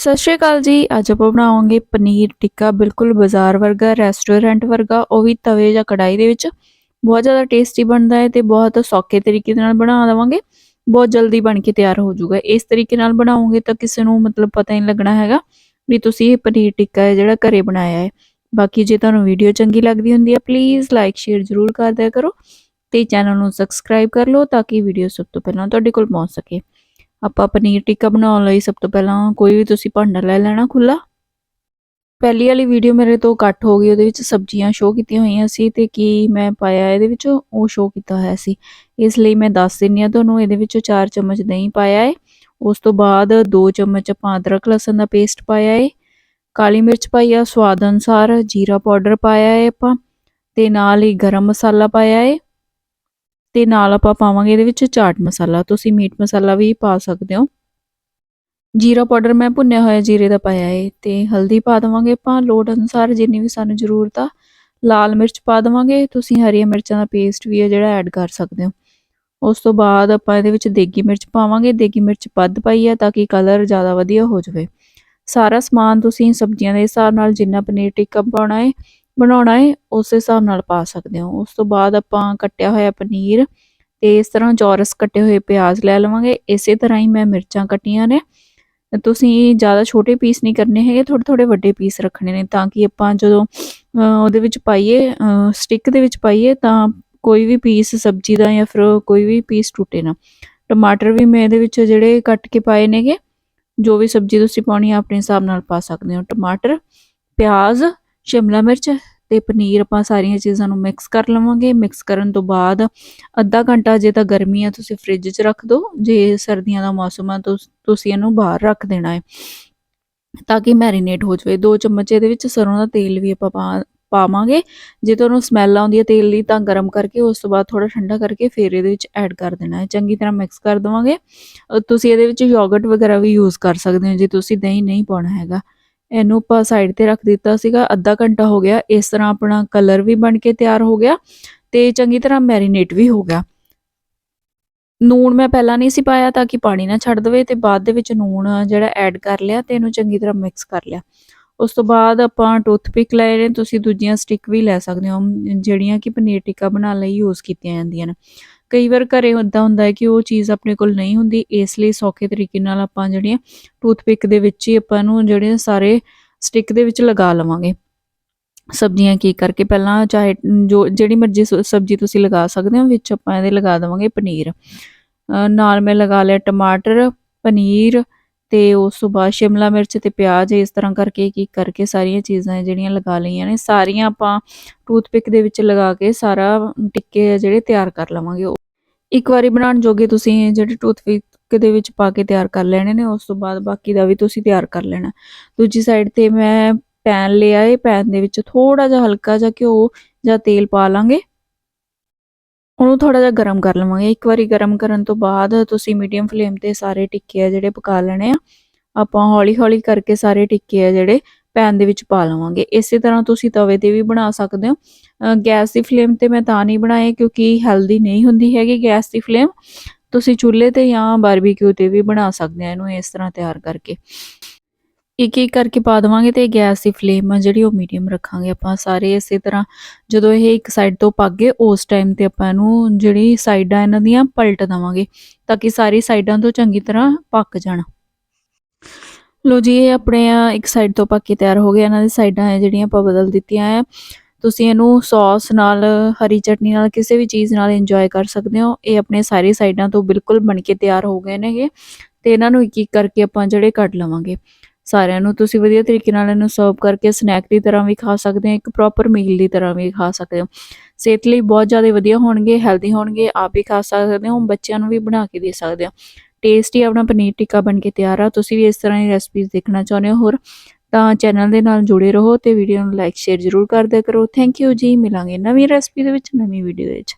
ਸਤਿ ਸ਼੍ਰੀ ਅਕਾਲ ਜੀ। ਅੱਜ ਆਪਾਂ ਬਣਾਵਾਂਗੇ ਪਨੀਰ ਟਿੱਕਾ, ਬਿਲਕੁਲ ਬਾਜ਼ਾਰ ਵਰਗਾ ਰੈਸਟੋਰੈਂਟ ਵਰਗਾ, ਉਹ ਵੀ ਤਵੇ ਜਾਂ ਕੜਾਈ ਦੇ ਵਿੱਚ। ਬਹੁਤ ਜ਼ਿਆਦਾ ਟੇਸਟੀ ਬਣਦਾ ਹੈ ਤੇ ਬਹੁਤ ਸੌਖੇ ਤਰੀਕੇ ਦੇ ਨਾਲ ਬਣਾ ਦੇਵਾਂਗੇ। ਬਹੁਤ ਜਲਦੀ ਬਣ ਕੇ ਤਿਆਰ ਹੋ ਜਾਊਗਾ। ਇਸ ਤਰੀਕੇ ਨਾਲ ਬਣਾਓਗੇ ਤਾਂ ਕਿਸੇ ਨੂੰ ਮਤਲਬ ਪਤਾ ਹੀ ਨਹੀਂ ਲੱਗਣਾ ਹੈਗਾ ਵੀ ਤੁਸੀਂ ਇਹ ਪਨੀਰ ਟਿੱਕਾ ਹੈ ਜਿਹੜਾ ਘਰੇ ਬਣਾਇਆ ਹੈ। ਬਾਕੀ ਜੇ ਤੁਹਾਨੂੰ ਵੀਡੀਓ ਚੰਗੀ ਲੱਗਦੀ ਹੁੰਦੀ ਹੈ ਪਲੀਜ਼ ਲਾਈਕ ਸ਼ੇਅਰ ਜ਼ਰੂਰ ਕਰ ਦਿਆ ਕਰੋ ਤੇ ਚੈਨਲ ਨੂੰ ਸਬਸਕ੍ਰਾਈਬ ਕਰ ਲਓ ਤਾਂ ਕਿ ਵੀਡੀਓ ਸਭ ਤੋਂ ਪਹਿਲਾਂ ਤੁਹਾਡੇ ਕੋਲ ਪਹੁੰਚ ਸਕੇ। ਆਪਾਂ ਪਨੀਰ ਟਿੱਕਾ ਬਣਾਉਣ ਲਈ ਸਭ ਤੋਂ ਪਹਿਲਾਂ ਕੋਈ ਵੀ ਤੁਸੀਂ ਭਾਂਡਾ ਲੈ ਲੈਣਾ ਖੁੱਲਾ ਪਹਿਲੀ ਵਾਲੀ ਵੀਡੀਓ ਮੇਰੇ ਤੋਂ ਕੱਟ ਹੋ ਗਈ, ਉਹਦੇ ਵਿੱਚ ਸਬਜ਼ੀਆਂ ਸ਼ੋਅ ਕੀਤੀਆਂ ਹੋਈਆਂ ਸੀ ਤੇ ਕੀ ਮੈਂ ਪਾਇਆ, ਇਹਦੇ ਵਿੱਚ ਉਹ ਸ਼ੋਅ ਕੀਤਾ ਹੋਇਆ ਸੀ। ਇਸ ਲਈ ਮੈਂ ਦੱਸ ਦਿੰਨੀ ਆ ਤੁਹਾਨੂੰ, ਇਹਦੇ ਵਿੱਚ 4 ਚਮਚ ਦਹੀਂ ਪਾਇਆ ਹੈ ਉਸ ਤੋਂ ਬਾਅਦ 2 ਚਮਚ ਆਪਾਂ ਅਦਰਕ ਲਸਣ ਦਾ ਪੇਸਟ ਪਾਇਆ ਹੈ ਕਾਲੀ ਮਿਰਚ ਪਾਈ ਆ, ਸਵਾਦ ਅਨੁਸਾਰ ਜੀਰਾ ਪਾਊਡਰ ਪਾਇਆ ਹੈ ਆਪਾਂ, ਤੇ ਨਾਲ ਹੀ ਗਰਮ ਮਸਾਲਾ ਪਾਇਆ ਹੈ ਤੇ ਨਾਲ ਆਪਾਂ ਪਾਵਾਂਗੇ ਇਹਦੇ ਵਿੱਚ ਚਾਟ ਮਸਾਲਾ। ਤੁਸੀਂ ਮੀਟ ਮਸਾਲਾ ਵੀ ਪਾ ਸਕਦੇ ਹੋ। ਜੀਰਾ ਪਾਊਡਰ ਮੈਂ ਭੁੰਨਿਆ ਹੋਇਆ ਜੀਰੇ ਦਾ ਪਾਇਆ ਹੈ ਤੇ ਹਲਦੀ ਪਾ ਦਵਾਂਗੇ ਆਪਾਂ। ਲੋੜ ਅਨੁਸਾਰ ਜਿੰਨੀ ਵੀ ਸਾਨੂੰ ਜ਼ਰੂਰਤ ਆ, ਲਾਲ ਮਿਰਚ ਪਾ ਦਵਾਂਗੇ। ਤੁਸੀਂ ਹਰੀਆਂ ਮਿਰਚਾਂ ਦਾ ਪੇਸਟ ਵੀ ਹੈ ਜਿਹੜਾ ਐਡ ਕਰ ਸਕਦੇ ਹੋ। ਉਸ ਤੋਂ ਬਾਅਦ ਆਪਾਂ ਇਹਦੇ ਵਿੱਚ ਦੇਗੀ ਮਿਰਚ ਪਾਵਾਂਗੇ। ਦੇਗੀ ਮਿਰਚ ਵੱਧ ਪਾਈ ਹੈ ਤਾਂ ਕਿ ਕਲਰ ਜ਼ਿਆਦਾ ਵਧੀਆ ਹੋ ਜਾਵੇ। ਸਾਰਾ ਸਮਾਨ ਤੁਸੀਂ ਸਬਜ਼ੀਆਂ ਦੇ ਹਿਸਾਬ ਨਾਲ ਜਿੰਨਾ ਪਨੀਰ ਟਿੱਕਾ ਪਾਉਣਾ ਹੈ ਬਣਾਉਣਾ ਹੈ ਉਸ ਹਿਸਾਬ ਨਾਲ ਪਾ ਸਕਦੇ ਹੋ। ਉਸ ਤੋਂ ਬਾਅਦ ਆਪਾਂ ਕੱਟਿਆ ਹੋਇਆ ਪਨੀਰ ਤੇ ਇਸ ਤਰ੍ਹਾਂ ਚੌਰਸ ਕੱਟੇ ਹੋਏ ਪਿਆਜ਼ ਲੈ ਲਵਾਂਗੇ। ਇਸੇ ਤਰ੍ਹਾਂ ਹੀ ਮੈਂ ਮਿਰਚਾਂ ਕੱਟੀਆਂ ਨੇ। ਤੁਸੀਂ ਜ਼ਿਆਦਾ ਛੋਟੇ ਪੀਸ ਨਹੀਂ ਕਰਨੇ ਹੈਗੇ ਥੋੜੇ ਥੋੜੇ ਵੱਡੇ ਪੀਸ ਰੱਖਣੇ ਨੇ ਤਾਂ ਕਿ ਆਪਾਂ ਜਦੋਂ ਉਹਦੇ ਵਿੱਚ ਪਾਈਏ ਸਟਿਕ ਦੇ ਵਿੱਚ ਪਾਈਏ ਤਾਂ ਕੋਈ ਵੀ ਪੀਸ ਸਬਜ਼ੀ ਦਾ ਜਾਂ ਫਿਰ ਕੋਈ ਵੀ ਪੀਸ ਟੁੱਟੇ ਨਾ। ਟਮਾਟਰ ਵੀ ਮੈਂ ਇਹਦੇ ਵਿੱਚ ਜਿਹੜੇ ਕੱਟ ਕੇ ਪਾਏ ਨੇਗੇ, ਜੋ ਵੀ ਸਬਜ਼ੀ ਤੁਸੀਂ ਪਾਉਣੀ ਆ, ਆਪਣੇ ਹਿਸਾਬ ਨਾਲ ਪਾ ਸਕਦੇ ਹੋ। ਟਮਾਟਰ, ਪਿਆਜ਼ ਸ਼ਿਮਲਾ ਮਿਰਚ ਤੇ ਪਨੀਰ ਆਪਾਂ ਸਾਰੀਆਂ ਚੀਜ਼ਾਂ ਨੂੰ ਮਿਕਸ ਕਰ ਲਵਾਂਗੇ। ਮਿਕਸ ਕਰਨ ਤੋਂ ਬਾਅਦ ਅੱਧਾ ਘੰਟਾ ਜੇ ਤਾਂ ਗਰਮੀ ਆ, ਤੁਸੀਂ ਫ੍ਰਿਜ 'ਚ ਰੱਖ ਦਿਓ ਜੇ ਸਰਦੀਆਂ ਦਾ ਮੌਸਮ ਆ, ਤੁਸੀਂ ਇਹਨੂੰ ਬਾਹਰ ਰੱਖ ਦੇਣਾ ਹੈ। ਤਾਂ ਕਿ ਮੈਰੀਨੇਟ ਹੋ ਜਾਵੇ। ਦੋ ਚਮਚ ਇਹਦੇ ਵਿੱਚ ਸਰੋਂ ਦਾ ਤੇਲ ਵੀ ਆਪਾਂ ਪਾਵਾਂਗੇ। ਜੇ ਤੁਹਾਨੂੰ ਸਮੈਲ ਆਉਂਦੀ ਹੈ ਤੇਲ ਦੀ ਤਾਂ ਗਰਮ ਕਰਕੇ ਉਸ ਤੋਂ ਬਾਅਦ ਥੋੜਾ ਠੰਡਾ ਕਰਕੇ ਫਿਰ ਇਹਦੇ ਵਿੱਚ ਐਡ ਕਰ ਦੇਣਾ ਹੈ। ਚੰਗੀ ਤਰ੍ਹਾਂ ਮਿਕਸ ਕਰ ਦਵਾਂਗੇ। ਤੁਸੀਂ ਇਹਦੇ ਵਿੱਚ ਯੋਗਰਟ ਵਗੈਰਾ ਵੀ ਯੂਜ਼ ਕਰ ਸਕਦੇ ਹੋ, ਜੇ ਤੁਸੀਂ ਦਹੀਂ ਨਹੀਂ ਪਾਉਣਾ ਹੈਗਾ। ਇਹਨੂੰ ਆਪਾਂ ਸਾਈਡ ਤੇ ਰੱਖ ਦਿੱਤਾ ਸੀਗਾ, ਅੱਧਾ ਘੰਟਾ ਹੋ ਗਿਆ, ਇਸ ਤਰ੍ਹਾਂ ਆਪਣਾ ਕਲਰ ਵੀ ਬਣ ਕੇ ਤਿਆਰ ਹੋ ਗਿਆ ਤੇ ਚੰਗੀ ਤਰ੍ਹਾਂ ਮੈਰੀਨੇਟ ਵੀ ਹੋ ਗਿਆ। ਨੂਣ ਮੈਂ ਪਹਿਲਾਂ ਨਹੀਂ ਸੀ ਪਾਇਆ ਤਾਂ ਕਿ ਪਾਣੀ ਨਾ ਛੱਡ ਦਵੇ ਤੇ ਬਾਅਦ ਦੇ ਵਿੱਚ ਨੂਣ ਜਿਹੜਾ ਐਡ ਕਰ ਲਿਆ ਤੇ ਇਹਨੂੰ ਚੰਗੀ ਤਰ੍ਹਾਂ ਮਿਕਸ ਕਰ ਲਿਆ। ਉਸ ਤੋਂ ਬਾਅਦ ਆਪਾਂ ਟੂਥਪਿਕ ਲਏ ਨੇ, ਤੁਸੀਂ ਦੂਜੀਆਂ ਸਟਿਕ ਵੀ ਲੈ ਸਕਦੇ ਹੋ, ਜਿਹੜੀਆਂ ਕਿ ਪਨੀਰ ਟਿੱਕਾ ਬਣਾਉਣ ਲਈ ਯੂਜ਼ ਕੀਤੀਆਂ ਜਾਂਦੀਆਂ ਨੇ। ਕਈ ਵਾਰ ਘਰੇ ਹੁੰਦਾ ਹੁੰਦਾ ਹੈ ਕਿ ਉਹ ਚੀਜ਼ ਆਪਣੇ ਕੋਲ ਨਹੀਂ ਹੁੰਦੀ, ਇਸ ਲਈ ਸੌਖੇ ਤਰੀਕੇ ਨਾਲ ਆਪਾਂ ਜਿਹੜੀਆਂ ਟੂਥਪਿਕ ਦੇ ਵਿੱਚ ਹੀ ਆਪਾਂ ਨੂੰ ਜਿਹੜੇ ਸਾਰੇ ਸਟਿਕ ਦੇ ਵਿੱਚ ਲਗਾ ਲਵਾਂਗੇ। ਸਬਜ਼ੀਆਂ ਕੀ ਕਰਕੇ? ਪਹਿਲਾਂ ਚਾਹੇ ਜੋ ਜਿਹੜੀ ਮਰਜ਼ੀ ਸਬਜ਼ੀ ਤੁਸੀਂ ਲਗਾ ਸਕਦੇ ਹੋ, ਵਿੱਚ ਆਪਾਂ ਇਹਦੇ ਲਗਾ ਦਵਾਂਗੇ ਪਨੀਰ। ਨਾਲ ਮੈਂ ਲਗਾ ਲਿਆ ਟਮਾਟਰ, ਪਨੀਰ ਤੇ ਉਸ ਤੋਂ ਬਾਅਦ ਸ਼ਿਮਲਾ ਮਿਰਚ ਤੇ ਪਿਆਜ਼ ਇਸ ਤਰ੍ਹਾਂ ਕਰਕੇ ਕੀ ਕਰਕੇ ਸਾਰੀਆਂ ਚੀਜ਼ਾਂ ਜਿਹੜੀਆਂ ਲਗਾ ਲਈਆਂ ਨੇ, ਸਾਰੀਆਂ ਆਪਾਂ ਟੂਥਪਿਕ ਦੇ ਵਿੱਚ ਲਗਾ ਕੇ ਸਾਰਾ ਟਿੱਕੇ ਜਿਹੜੇ ਤਿਆਰ ਕਰ ਲਵਾਂਗੇ। ਇੱਕ ਵਾਰੀ ਬਣਾਉਣ ਜੋਗੇ ਤੁਸੀਂ ਜਿਹੜੇ ਟੂਥਪਿਕ ਦੇ ਵਿੱਚ ਪਾ ਕੇ ਤਿਆਰ ਕਰ ਲੈਣੇ ਨੇ, ਉਸ ਤੋਂ ਬਾਅਦ ਬਾਕੀ ਦਾ ਵੀ ਤੁਸੀਂ ਤਿਆਰ ਕਰ ਲੈਣਾ। ਦੂਜੀ ਸਾਈਡ ਤੇ ਮੈਂ ਪੈਨ ਲਿਆ ਇਹ ਪੈਨ ਦੇ ਵਿੱਚ ਥੋੜਾ ਜਿਹਾ ਹਲਕਾ ਜਿਹਾ ਘਿਓ ਜਾਂ ਤੇਲ ਪਾ ਲਾਂਗੇ। ਉਹਨੂੰ ਥੋੜਾ ਜਿਹਾ ਗਰਮ ਕਰ ਲਵਾਂਗੇ। ਇੱਕ ਵਾਰੀ ਗਰਮ ਕਰਨ ਤੋਂ ਬਾਅਦ ਤੁਸੀਂ ਮੀਡੀਅਮ ਫਲੇਮ ਤੇ ਸਾਰੇ ਟਿੱਕੇ ਆ ਜਿਹੜੇ ਪਕਾ ਲੈਣੇ ਆ, ਆਪਾਂ ਹੌਲੀ ਹੌਲੀ ਕਰਕੇ ਸਾਰੇ ਟਿੱਕੇ ਆ ਜਿਹੜੇ ਪੈਨ ਦੇ ਵਿੱਚ ਪਾ ਲਵਾਂਗੇ। ਇਸੇ ਤਰ੍ਹਾਂ ਤੁਸੀਂ ਤਵੇ ਤੇ ਵੀ ਬਣਾ ਸਕਦੇ ਹੋ। ਗੈਸ ਦੀ ਫਲੇਮ ਤੇ ਮੈਂ ਤਾਂ ਨਹੀਂ ਬਣਾਏ ਕਿਉਂਕਿ ਹੈਲਦੀ ਨਹੀਂ ਹੁੰਦੀ ਹੈਗੀ ਗੈਸ ਦੀ ਫਲੇਮ ਤੁਸੀਂ ਚੁੱਲ੍ਹੇ ਤੇ ਜਾਂ ਬਾਰਬੀਕਿਊ ਤੇ ਵੀ ਬਣਾ ਸਕਦੇ ਆ ਇਹਨੂੰ ਇਸ ਤਰ੍ਹਾਂ ਤਿਆਰ ਕਰਕੇ। ਇੱਕ ਇੱਕ ਕਰਕੇ ਪਾ ਦਵਾਂਗੇ ਤੇ ਗੈਸ ਦੀ ਫਲੇਮ ਆ ਜਿਹੜੀ ਉਹ ਮੀਡੀਅਮ ਰੱਖਾਂਗੇ ਆਪਾਂ ਸਾਰੇ ਇਸੇ ਤਰ੍ਹਾਂ। ਜਦੋਂ ਇਹ ਇੱਕ ਸਾਈਡ ਤੋਂ ਪੱਕ ਗਏ, ਉਸ ਟਾਈਮ ਤੇ ਆਪਾਂ ਇਹਨੂੰ ਜਿਹੜੀ ਸਾਈਡਾਂ ਇਹਨਾਂ ਦੀਆਂ ਪਲਟ ਦਵਾਂਗੇ ਤਾਂ ਕਿ ਸਾਰੀ ਸਾਈਡਾਂ ਤੋਂ ਚੰਗੀ ਤਰ੍ਹਾਂ ਪੱਕ ਜਾਣ। ਲੋ ਜੀ, ਇਹ ਆਪਣੇ ਇੱਕ ਸਾਈਡ ਤੋਂ ਪੱਕ ਕੇ ਤਿਆਰ ਹੋ ਗਏ। ਇਹਨਾਂ ਦੀ ਸਾਈਡਾਂ ਜਿਹੜੀਆਂ ਆਪਾਂ ਬਦਲ ਦਿੱਤੀਆਂ ਆ। ਤੁਸੀਂ ਇਹਨੂੰ ਸੌਸ ਨਾਲ, ਹਰੀ ਚਟਨੀ ਨਾਲ ਕਿਸੇ ਵੀ ਚੀਜ਼ ਨਾਲ ਇੰਜੋਏ ਕਰ ਸਕਦੇ ਹੋ। ਇਹ ਆਪਣੇ ਸਾਰੇ ਸਾਈਡਾਂ ਤੋਂ ਬਿਲਕੁਲ ਬਣ ਕੇ ਤਿਆਰ ਹੋ ਗਏ ਨੇਗੇ ਤੇ ਇਹਨਾਂ ਨੂੰ ਇੱਕ ਇੱਕ ਕਰਕੇ ਆਪਾਂ ਜਿਹੜੇ ਕੱਢ ਲਵਾਂਗੇ। ਸਾਰਿਆਂ ਨੂੰ ਤੁਸੀਂ ਵਧੀਆ ਤਰੀਕੇ ਨਾਲ ਇਹਨੂੰ ਸਰਵ ਕਰਕੇ ਸਨੈਕ ਦੀ ਤਰ੍ਹਾਂ ਵੀ ਖਾ ਸਕਦੇ ਹੋ, ਇੱਕ ਪ੍ਰੋਪਰ ਮੀਲ ਦੀ ਤਰ੍ਹਾਂ ਵੀ ਖਾ ਸਕਦੇ ਹੋ। ਸਿਹਤ ਲਈ ਬਹੁਤ ਜ਼ਿਆਦਾ ਵਧੀਆ ਹੋਣਗੇ ਹੈਲਦੀ ਹੋਣਗੇ, ਆਪ ਵੀ ਖਾ ਸਕਦੇ ਹੋ, ਬੱਚਿਆਂ ਨੂੰ ਵੀ ਬਣਾ ਕੇ ਦੇ ਸਕਦੇ ਹੋ। ਟੇਸਟੀ ਆਪਣਾ ਪਨੀਰ ਟਿੱਕਾ ਬਣ ਕੇ ਤਿਆਰ ਆ, ਤੁਸੀਂ ਵੀ ਇਸ ਤਰ੍ਹਾਂ ਦੀ ਰੈਸਪੀਜ਼ ਦੇਖਣਾ ਚਾਹੁੰਦੇ ਹੋ ਹੋਰ, ਤਾਂ ਚੈਨਲ ਦੇ ਨਾਲ ਜੁੜੇ ਰਹੋ ਤੇ ਵੀਡੀਓ ਨੂੰ ਲਾਈਕ ਸ਼ੇਅਰ ਜ਼ਰੂਰ ਕਰ ਕਰੋ। ਥੈਂਕ ਯੂ ਜੀ, ਮਿਲਾਂਗੇ ਨਵੀਂ ਰੈਸਪੀ ਦੇ ਵਿੱਚ ਨਵੀਂ ਵੀਡੀਓ ਵਿੱਚ।